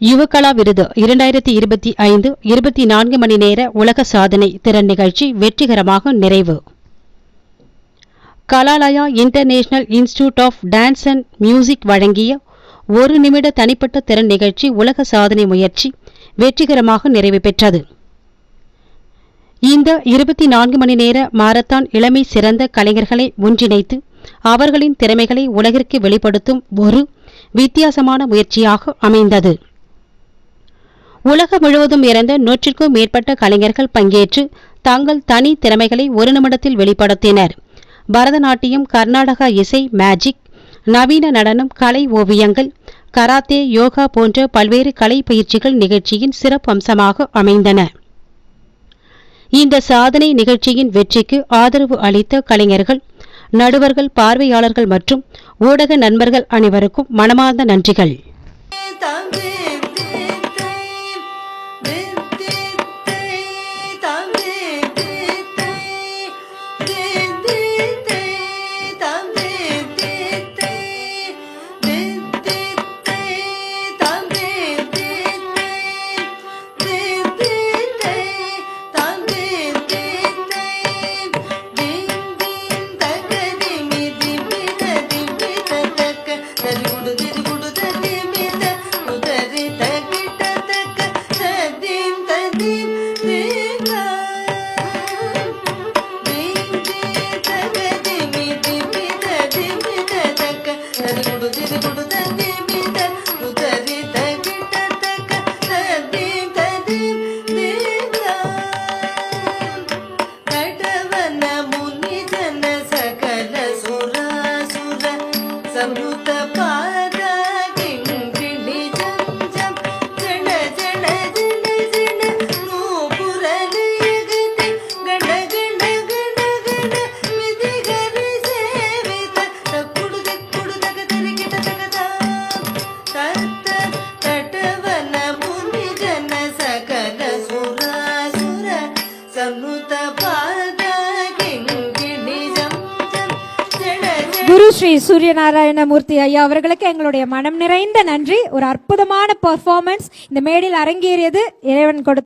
யுவகலா விருது இரண்டாயிரத்தி இருபத்தி ஐந்து இருபத்தி நான்கு மணி நேர உலக சாதனை திறன் நிகழ்ச்சி வெற்றிகரமாக நிறைவு. Kalalaya international institute of dance and music வழங்கிய ஒரு நிமிட தனிப்பட்ட திறன் நிகழ்ச்சி உலக சாதனை முயற்சி வெற்றிகரமாக நிறைவு பெற்றது. இந்த இருபத்தி நான்கு மணி நேர மாரத்தான் இளமை சிறந்த கலைஞர்களை ஒன்றிணைத்து அவர்களின் திறமைகளை உலகிற்கு வெளிப்படுத்தும் ஒரு வித்தியாசமான முயற்சியாக அமைந்தது. உலகம் முழுவதும் இறந்த நூற்றிற்கும் மேற்பட்ட கலைஞர்கள் பங்கேற்று தங்கள் தனி திறமைகளை ஒரு நிமிடத்தில் வெளிப்படுத்தினர். பரதநாட்டியம் கர்நாடக இசை மேஜிக் நவீன நடனம் கலை ஓவியங்கள் கராத்தே யோகா போன்ற பல்வேறு கலை பயிற்சிகள் நிகழ்ச்சியின் சிறப்பு அம்சமாக அமைந்தன. இந்த சாதனை நிகழ்ச்சியின் வெற்றிக்கு ஆதரவு அளித்த கலைஞர்கள் நடுவர்கள் பார்வையாளர்கள் மற்றும் ஊடக நண்பர்கள் அனைவருக்கும் மனமார்ந்த நன்றிகள். keep குரு ஸ்ரீ சூரியநாராயணமூர்த்தி ஐயா அவர்களுக்கு எங்களுடைய மனம் நிறைந்த நன்றி. ஒரு அற்புதமான பெர்ஃபார்மன்ஸ் இந்த மேடையில் அரங்கேறியது இறைவன் கொடுத்த